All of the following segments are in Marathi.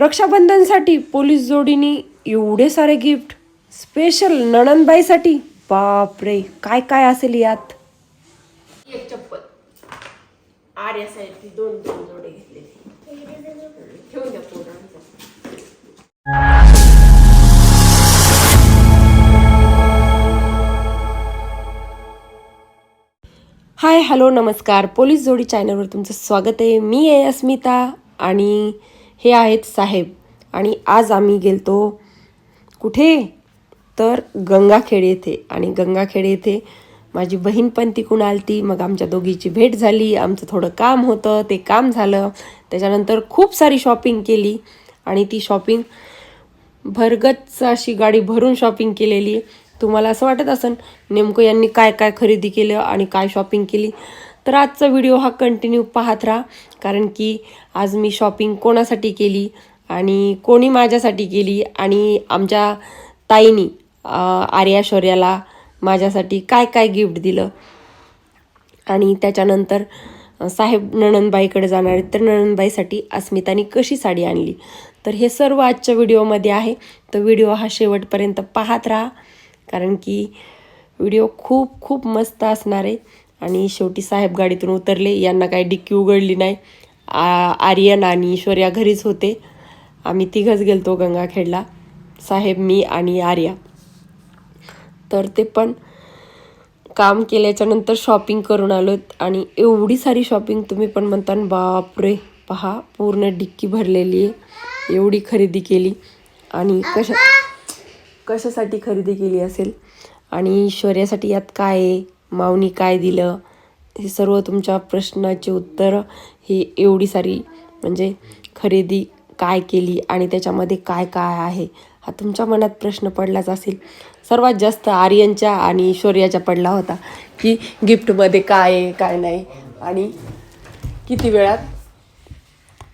रक्षाबंधनसाठी पोलीस जोडीनी एवढे सारे गिफ्ट. स्पेशल नणंदबाईसाठी. बापरे काय काय असेल यात? एक चप्पल. आर्या साईडची दोन दोन जोडे घेतलेले ठेवून द्या पोरांचं. हाय हॅलो नमस्कार. पोलीस जोडी चॅनलवर तुमचं स्वागत आहे. मी आहे अस्मिता आणि हे आहेत साहेब. आणि आज आम्ही गेलतो कुठे? तर गंगाखेड येथे. आणि गंगाखेड येथे माझी बहीण पण तिकून आलती. मग आमच्या दोघीची भेट झाली. आमचं थोडं काम होतं. ते काम झालं. त्याच्यानंतर खूप सारी शॉपिंग केली. आणि ती शॉपिंग भरगच अशी गाडी भरून शॉपिंग केलेली. तुम्हाला असं वाटत असेल नेमकं यांनी काय काय खरेदी केलं आणि काय शॉपिंग केली? तर आजचा व्हिडिओ हा कंटिन्यू पाहत राहा कारण की आज मी शॉपिंग कोणासाठी केली आणि कोणी माझ्यासाठी केली आणि आमच्या ताईनी आर्या शौर्याला माझ्यासाठी काय काय गिफ्ट दिलं. आणि त्याच्यानंतर साहेब नणंदबाईकडे जाणार तर नणंदबाईसाठी अस्मिताने कशी साडी आणली? तर हे सर्व आजच्या व्हिडिओमध्ये आहे. तर व्हिडिओ हा शेवटपर्यंत पाहत राहा कारण की व्हिडिओ खूप खूप मस्त असणार आहे. आणि शेवटी साहेब गाडीतून उतरले. यांना काही डिक्की उघडली नाही. आ आर्यन आणि ईश्वर्या घरीच होते. आम्ही तिघंच गेलतो गंगाखेडला. साहेब मी आणि आर्या. तर ते पण काम केल्याच्यानंतर शॉपिंग करून आलो आणि एवढी सारी शॉपिंग तुम्ही पण म्हणता बापरे! पहा पूर्ण डिक्की भरलेली आहे. एवढी खरेदी केली. आणि कशा कशासाठी खरेदी केली असेल? आणि ईश्वर्यासाठी यात काय आहे? माऊनी काय दिलं? हे सर्व तुमच्या प्रश्नाचे उत्तर ही एवढी सारी म्हणजे खरेदी काय केली आणि त्याच्यामध्ये काय काय आहे? हा तुमच्या मनात प्रश्न पडलाच असेल. सर्वात जास्त आर्यनच्या आणि ईश्वर्याच्या पडला होता की गिफ्टमध्ये काय आहे काय नाही आणि किती वेळात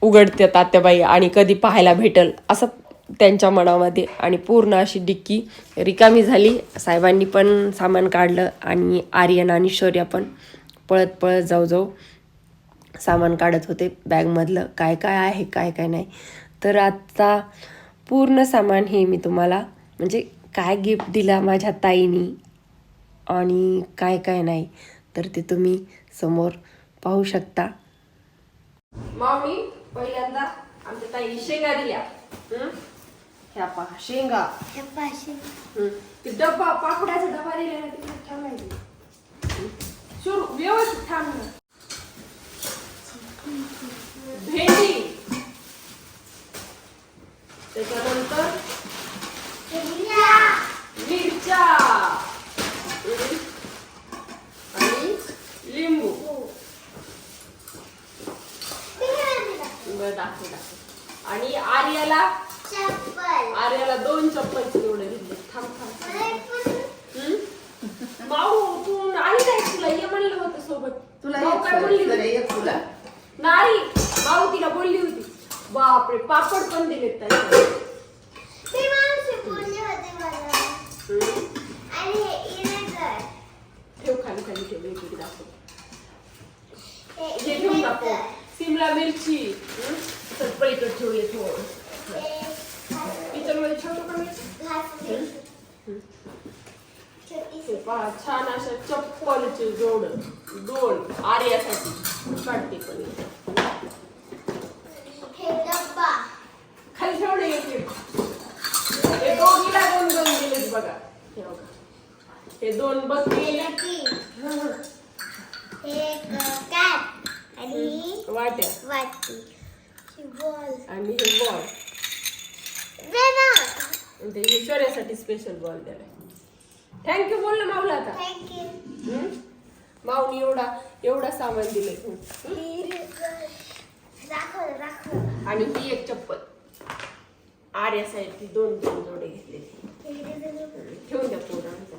उघडते तात्याबाई आणि कधी पाहायला भेटल? असं त्यांच्या मनामध्ये आणि पूर्ण अशी डिक्की रिकामी झाली. साहेबांनी पण सामान काढलं आणि आर्यन आणि शौर्या पण पळत पळत जाऊ जाऊ सामान काढत होते बॅगमधलं. काय काय आहे काय काय नाही. तर आता पूर्ण सामान हे मी तुम्हाला म्हणजे काय गिफ्ट दिला माझ्या ताईनी आणि काय काय नाही तर ते तुम्ही समोर पाहू शकता. मामी पहिल्यांदा आमच्या ताई शेंगा दिल्या. ह्या पहा शेंगा. हं. ते डब्बा पापडाचा डबा दिला ना तिकडे सुरू व्यवस्थित थांब ना. भेंडी. त्याच्यानंतर मिरच्या. हं. आणि लिंबू. बरं दाखव दाखव. आणि आर्याला आर्याला दोन चप्पलचे एवढे घेतले. थांब थांब. हं? माऊ तू आली नाही तुला? ये म्हणलं होतं सोबत. तुला काय बोलली नाही माऊ तिला बोलली होती. बापरे पापड पण दिलेत? ठेव खाली खाली ठेव. एक एक दाखव. हे ठेवून दाखव. सिमला मिरची. हं? चटपळीकडे ठेवले थोडं पहा छान अशा चप्पलचे जोड दोन आर्यासाठी काढते पण. खाली ठेवणे हे दोघीला दोन दोन दिलेत बघा. हे बघा. हे दोन आणि वाट्या. आणि हे बॉल ते ईश्वर्यासाठी स्पेशल बॉल दिलाय थँक्यू बोल ना माऊला आता. थँक्यू? माऊनी एवढा एवढा सामान दाखव आणि ही एक चप्पल. आर्या साईडची दोन दोन जोडे घेतलेली. ठेवून द्या पोरांचा.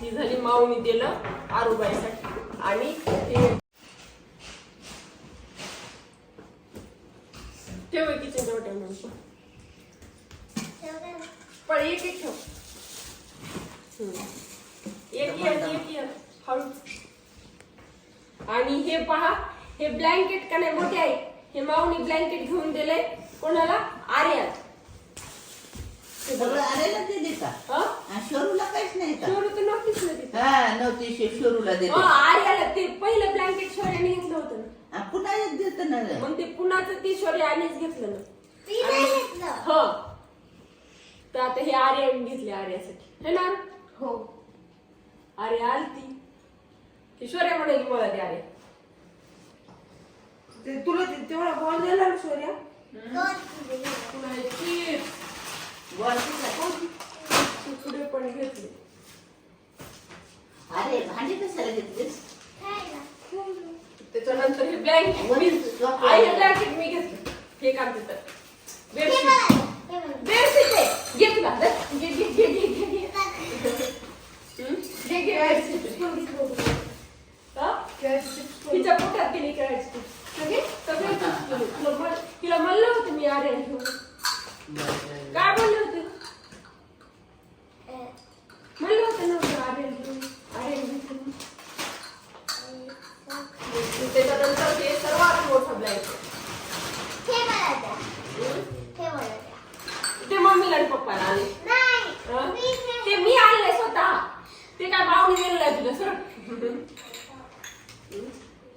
ही झाली माऊनी दिलं आरुबाईसाठी. आणि हे ठेव किचन ठेव म्हणून. पण एक एक ठेव. एक एक एक एक हळू आणि हे पहा हे ब्लँकेट का नाही मोठे आहे. हे माऊनी ब्लँकेट घेऊन दिले. कोणाला? आर्या आलेलं ते देता हा? शोरूला काहीच नाही शोरू तर नाही. हा नव्हती शोरूला हो, आर्याला ते पहिलं ब्लँकेट शौर्याने घेतलं होतं ना. पुन्हा एक देत ना. मग ते पुन्हाच ती शौर्यानेच घेतलं ना. ती नाही घेतलं. हो. तर आता हे आर्याने घेतले आर्यासाठी. है ना? हो. आर्या आलती. ती शौर्या म्हणाली मला ते आर्या. ते तुला ते- तेवढा बॉल दिला शौर्या. तुला हे chips, बोल तिला. तुकडे पण घेतले. अरे भांडी कशाला घेतलीस. त्याच्यानंतर हे ब्लँकेट वरी मी स्वप्न. आई हे ब्लँकेट मी घेतलं. हे काढते तर बेडशीट. बेडशीट आहे. 你干的，你你。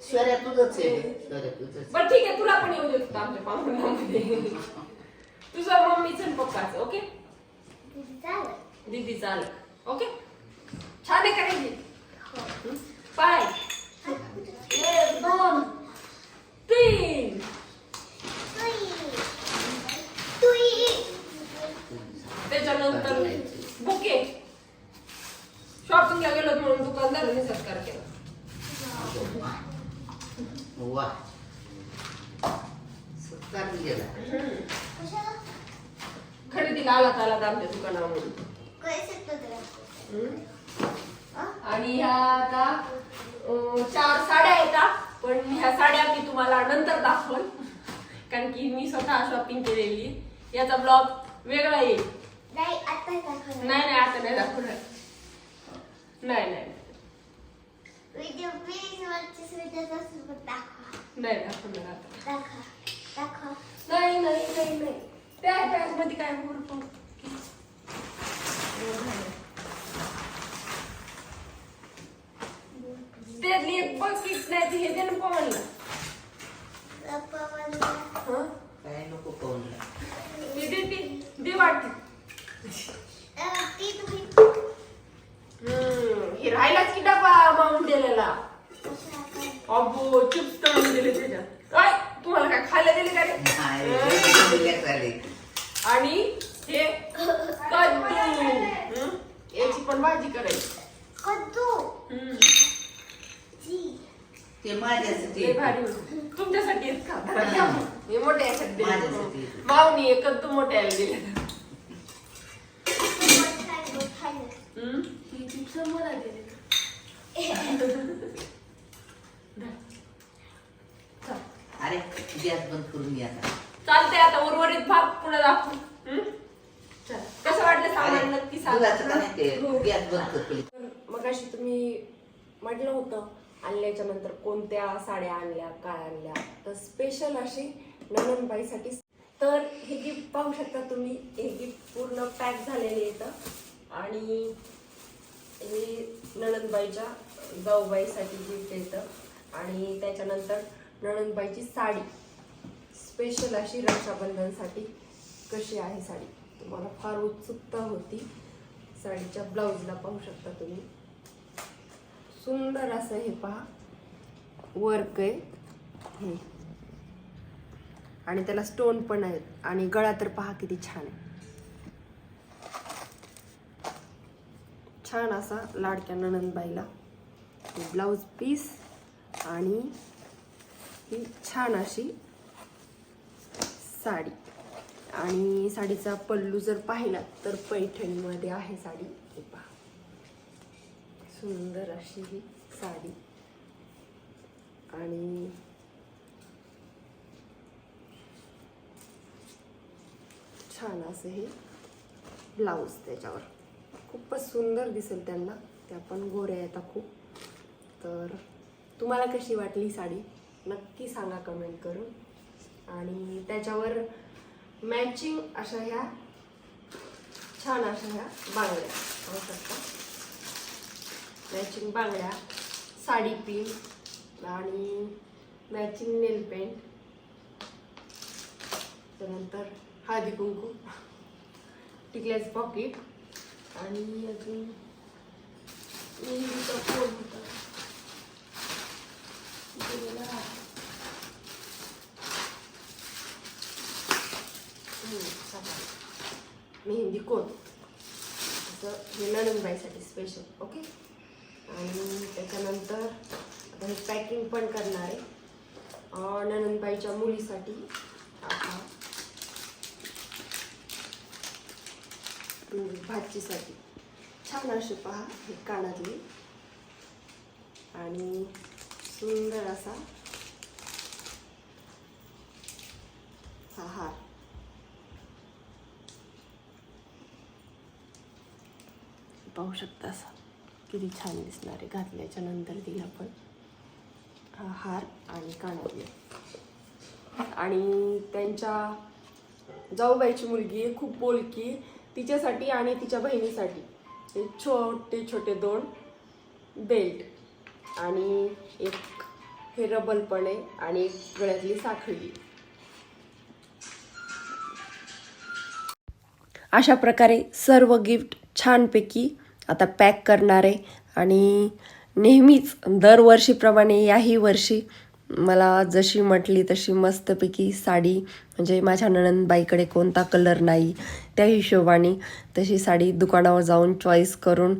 शौर्या तुझंच आहे. शौर्या तुझंच बरं ठीक आहे तुला पण येऊ देतो आमच्या पाहुण्यांमध्ये. तुझं मम्मीचं आणि पप्पाचं ओके? चालेल दीदी चालेल ओके? छान आहे का दीदी? पाय. एक दोन. तीन. त्याच्यानंतर बुके. शॉपिंगला गेलो म्हणून दुकानदाराने सत्कार केला. वा. सत्कार गेला. कशाला खरेदीला आला आला आमच्या तेरा हम्म. आणि ह्या आता अं, चार साड्या येतात पण ह्या साड्या मी तुम्हाला नंतर दाखवल. कारण की मी स्वतः शॉपिंग केलेली. याचा ब्लॉग वेगळा येईल. नाही आता नाही नाही आता नाही दाखवणार. नाही नाही व्हिडिओ प्लीज वरचे व्हिडिओ सोबत दाखवा नाही दाखवणार आता दाखवा दाखवा नाही नाही नाही नाही त्या बॅगमध्ये काय भरपूर त्यातली एक बघित नाही ती हे दे ना पवनला पप्पा मला हं? काय नको पाहून ती दे ती दे वाटते अं, ती तुम्ही हम्म, हे राहिलाच की डबा माऊन दिलेला. अबो चिप्स तळून दिले त्याच्यात. काय? तुम्हाला काय खायला दिले का रे? आणि हे कद्दू. हं? याची पण भाजी करायची. कद्दू. ते माझ्यासाठी भारी होती. तुमच्यासाठी का. हे मोठे याच्यात दिले. माझ्यासाठी. माऊनी एक कद्दू मोठ्याला दिले खायला खायला हम्म? ही चिप्स मला दिले चल. अरे गॅस बंद करून घ्या आता. चालतंय आता उर्वरित भाग पुन्हा दाखवू. कसं वाटलं सामान? नक्की सांगा. मग अशी तुम्ही म्हटलं होतं आणल्याच्या नंतर कोणत्या साड्या आणल्या काय आणल्या? तर स्पेशल अशी नंदनबाईसाठी तर हे गिफ्ट पाहू शकता तुम्ही हे गिफ्ट पूर्ण पॅक झालेले येतं आणि हे नणंदबाईच्या जाऊबाईसाठी गिफ्ट येतं आणि त्याच्यानंतर नणंदबाईची साडी. स्पेशल अशी रक्षाबंधनसाठी कशी आहे साडी? तुम्हाला फार उत्सुकता होती. साडीच्या ब्लाऊजला पाहू शकता तुम्ही. सुंदर असं हे पहा. वर्क आहे. हे. आणि त्याला स्टोन पण आहेत. आणि गळा तर पहा किती छान आहे. छान असा लाडक्या नणंदबाईला ब्लाऊज पीस आणि ही छान अशी साडी. आणि साडीचा पल्लू जर पाहिला तर पैठणीमध्ये आहे साडी. हे पहा. सुंदर अशी ही साडी. आणि छान असं हे ब्लाऊज त्याच्यावर. खूपच सुंदर दिसेल त्यांना. त्या पण गोऱ्या येतात खूप. तर तुम्हाला कशी वाटली साडी? नक्की सांगा कमेंट करून. आणि त्याच्यावर मॅचिंग अशा ह्या छान अशा ह्या बांगड्या पाहू शकता. मॅचिंग बांगड्या साडी पिन आणि मॅचिंग नेल पेंट त्यानंतर हळदी कुंकू टिकल्याचं पॉकेट आणि अजून मेहंदीचा फोन होता दिलेला आहे. हम्म, चला. मेहंदी कोण? असं हे नणंदबाईसाठी स्पेशल ओके आणि त्याच्यानंतर आता हे पॅकिंग पण करणार आहे. ननंदबाईच्या नणंदबाईच्या मुलीसाठी आता भाजीसाठी. छान असे पहा हे कानातले. आणि सुंदर असा हा हार पाहू शकता असा. किती छान दिसणार आहे. घातल्याच्या नंतर तिला पण. हा हार आणि कानातले. आणि त्यांच्या जाऊबाईची मुलगी आहे खूप बोलकी तिच्यासाठी आणि तिच्या बहिणीसाठी हे छोटे छोटे दोन बेल्ट आणि एक हे रबल पण आहे आणि एक गळ्यातली साखळी. अशा प्रकारे सर्व गिफ्ट छानपैकी आता पॅक करणार आहे. आणि नेहमीच दरवर्षीप्रमाणे याही वर्षी मला जशी म्हटली तशी मस्तपैकी साडी म्हणजे माझ्या नणंदबाईकडे कोणता कलर नाही त्या हिशोबाने तशी साडी दुकानावर जाऊन चॉईस करून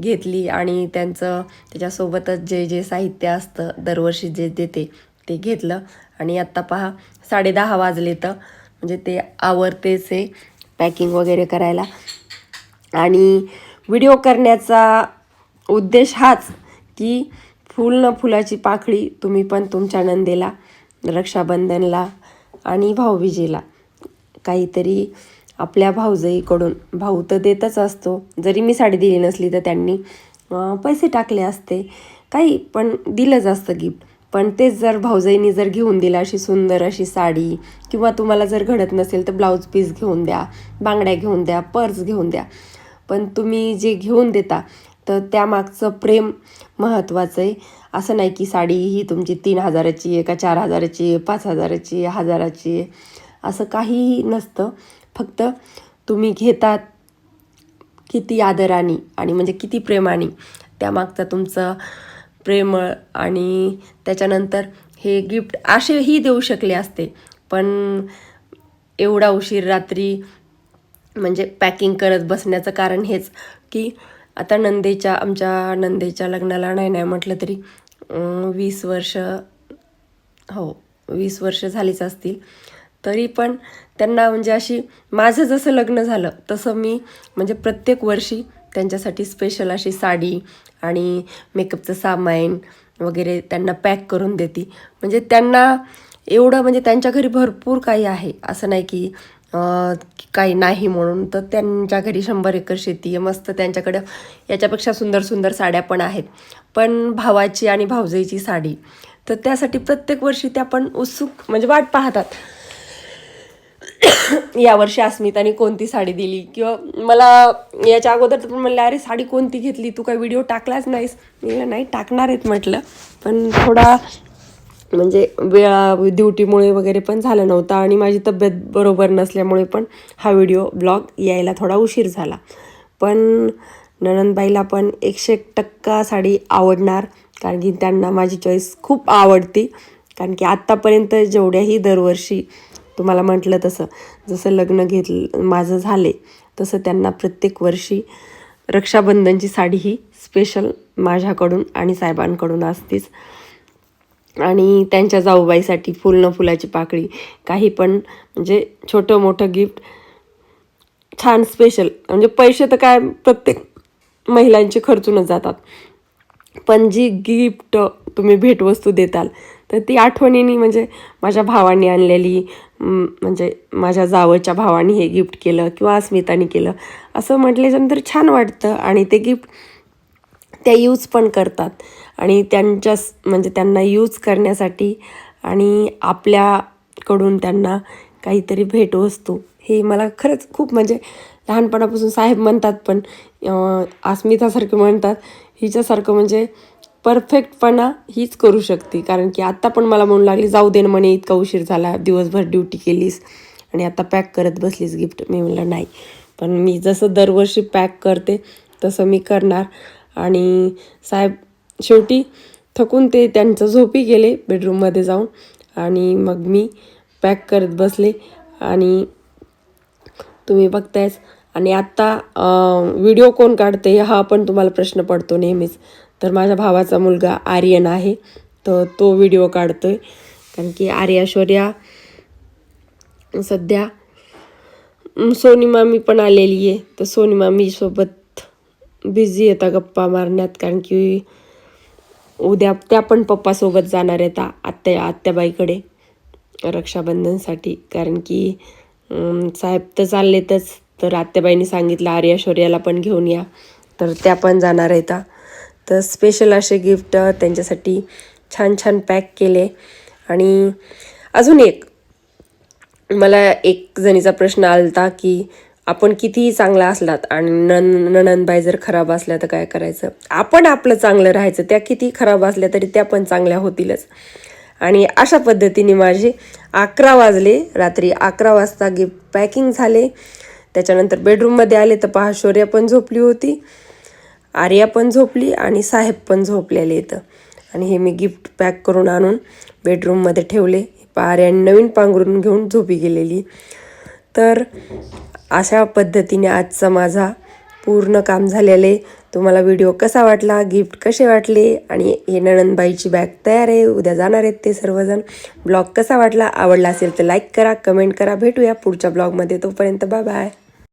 घेतली आणि त्यांचं त्याच्यासोबतच जे जे साहित्य असतं दरवर्षी जे देते ते घेतलं. आणि आत्ता पहा साडेदहा वाजले तर म्हणजे ते आवरतेच आहे पॅकिंग वगैरे करायला. आणि व्हिडिओ करण्याचा उद्देश हाच की फुल न फुलाची पाखळी तुम्ही पण तुमच्या नंदेला रक्षाबंधनला आणि भाऊबीजेला काहीतरी आपल्या भाऊजाईकडून भाऊ तर देतच असतो. जरी मी साडी दिली नसली तर त्यांनी पैसे टाकले असते. काही पण दिलंच असतं गिफ्ट पण तेच जर भाऊजाईनी जर घेऊन दिलं अशी सुंदर अशी साडी किंवा तुम्हाला जर घडत नसेल तर ब्लाऊज पीस घेऊन द्या बांगड्या घेऊन द्या पर्स घेऊन द्या. पण तुम्ही जे घेऊन देता तर त्यामागचं प्रेम महत्त्वाचं आहे. असं नाही की साडी ही तुमची तीन हजाराची आहे का चार हजाराची आहे पाच हजाराची आहे हजाराची आहे. असं काहीही नसतं. फक्त तुम्ही घेतात किती आदराने आणि म्हणजे किती प्रेमाने. त्यामागचं तुमचं प्रेमळ आणि त्याच्यानंतर हे गिफ्ट असेही देऊ शकले असते. पण एवढा उशीर रात्री म्हणजे पॅकिंग करत बसण्याचं कारण हेच की आता नंदेच्या आमच्या नंदेच्या लग्नाला नाही नाही म्हटलं तरी वीस वर्ष हो वीस वर्ष झालीच असतील. तरी पण त्यांना म्हणजे अशी माझं जसं लग्न झालं तसं मी म्हणजे प्रत्येक वर्षी त्यांच्यासाठी स्पेशल अशी साडी आणि मेकअपचं सामान वगैरे त्यांना पॅक करून देते. म्हणजे त्यांना एवढं म्हणजे त्यांच्या घरी भरपूर काही आहे. असं नाही की काही नाही म्हणून तर त्यांच्या घरी शंभर एकर शेती आहे. मस्त त्यांच्याकडं याच्यापेक्षा सुंदर सुंदर साड्या पण आहेत. पण भावाची आणि भावजईची साडी. तर त्यासाठी प्रत्येक वर्षी त्या पण उत्सुक म्हणजे वाट पाहतात. यावर्षी अस्मिताने कोणती साडी दिली? किंवा मला याच्या अगोदर तर पण म्हणलं अरे साडी कोणती घेतली? तू काय व्हिडिओ टाकलाच नाहीस. मी नाही टाकणार आहेत म्हटलं. पण थोडा म्हणजे वेळा ड्युटीमुळे वगैरे पण झालं नव्हतं आणि माझी तब्येत बरोबर नसल्यामुळे पण हा व्हिडिओ ब्लॉग यायला थोडा उशीर झाला. पण ननंदबाईला पण एकशे एक टक्का साडी आवडणार कारण की त्यांना माझी चॉईस खूप आवडती. कारण की आत्तापर्यंत जेवढ्याही दरवर्षी तुम्हाला म्हटलं तसं जसं लग्न घेतलं माझं झाले तसं त्यांना प्रत्येक वर्षी रक्षाबंधनची साडी ही स्पेशल माझ्याकडून आणि साहेबांकडून असतीच. आणि त्यांच्या जाऊबाईसाठी फुल न फुलाची पाकळी काही पण म्हणजे छोटं मोठं गिफ्ट छान स्पेशल म्हणजे पैसे तर काय प्रत्येक महिलांचे खर्चूनच जातात. पण जी गिफ्ट तुम्ही भेटवस्तू देताल तर ती आठवणीने म्हणजे माझ्या भावाने आणलेली म्हणजे माझ्या जावच्या भावाने हे गिफ्ट केलं किंवा अस्मिताने केलं असं म्हटल्याच्यानंतर छान वाटतं. आणि ते गिफ्ट त्या यूज पण करतात. आणि त्यांच्या म्हणजे त्यांना यूज करण्यासाठी आणि आपल्याकडून त्यांना काहीतरी भेटवस्तू. हे मला खरंच खूप म्हणजे लहानपणापासून साहेब म्हणतात पण अस्मितासारखं म्हणतात. हिच्यासारखं म्हणजे परफेक्टपणा हीच करू शकते. कारण की आत्ता पण मला म्हणू लागली जाऊ दे ना म्हणे इतका उशीर झाला दिवसभर ड्युटी केलीस आणि आता पॅक करत बसलीस गिफ्ट मी म्हणलं नाही. पण मी जसं दरवर्षी पॅक करते तसं मी करणार. आणि साहेब शेवटी थकून ते त्यांचं झोपी गेले बेडरूममध्ये जाऊन. आणि मग मी पॅक करत बसले. आणि तुम्ही बघतायच आणि आत्ता व्हिडिओ कोण काढते हा पण तुम्हाला प्रश्न पडतो नेहमीच. तर माझ्या भावाचा मुलगा आर्यन आहे. तर तो व्हिडिओ काढतो आहे कारण की आर्याश्वर्या सध्या सोनी मामी पण आलेली आहे. तर सोनी मामीसोबत बिझी येता गप्पा मारण्यात. कारण की उद्या त्या पण पप्पासोबत जाणार आहेत आत्या आत्याबाईकडे रक्षाबंधनसाठी. कारण की साहेब तर चाललेतच. तर आत्याबाईंनी सांगितलं आर्या शौर्याला पण घेऊन या. तर त्या पण जाणार आहेत तर स्पेशल असे गिफ्ट त्यांच्यासाठी छान छान पॅक केले. आणि अजून एक मला एक जणीचा प्रश्न आलता की आपण कितीही चांगला असलात आणि नन नणनबाई जर खराब असल्या तर काय करायचं? आपण आपलं चांगलं राहायचं. त्या किती खराब असल्या तरी त्या पण चांगल्या होतीलच. आणि अशा पद्धतीने माझे अकरा वाजले. रात्री अकरा वाजता गिफ्ट पॅकिंग झाले. त्याच्यानंतर बेडरूममध्ये आले तर पहा शौर्या पण झोपली होती आर्या पण झोपली आणि साहेब पण झोपलेले इथं. आणि हे मी गिफ्ट पॅक करून आणून बेडरूममध्ये ठेवले. आर्याने नवीन पांघरून घेऊन झोपी गेलेली. तर अशा पद्धतीने आजचा माझा पूर्ण काम झालेले तुम्हाला व्हिडिओ कसा वाटला गिफ्ट कसे वाटले आणि हे नणंदबाईची बॅग तयार आहे उद्या जाणार आहेत ते सर्वजण. ब्लॉग कसा वाटला आवडला असेल तर लाईक करा कमेंट करा. भेटूया पुढच्या ब्लॉगमध्ये तोपर्यंत बाय बाय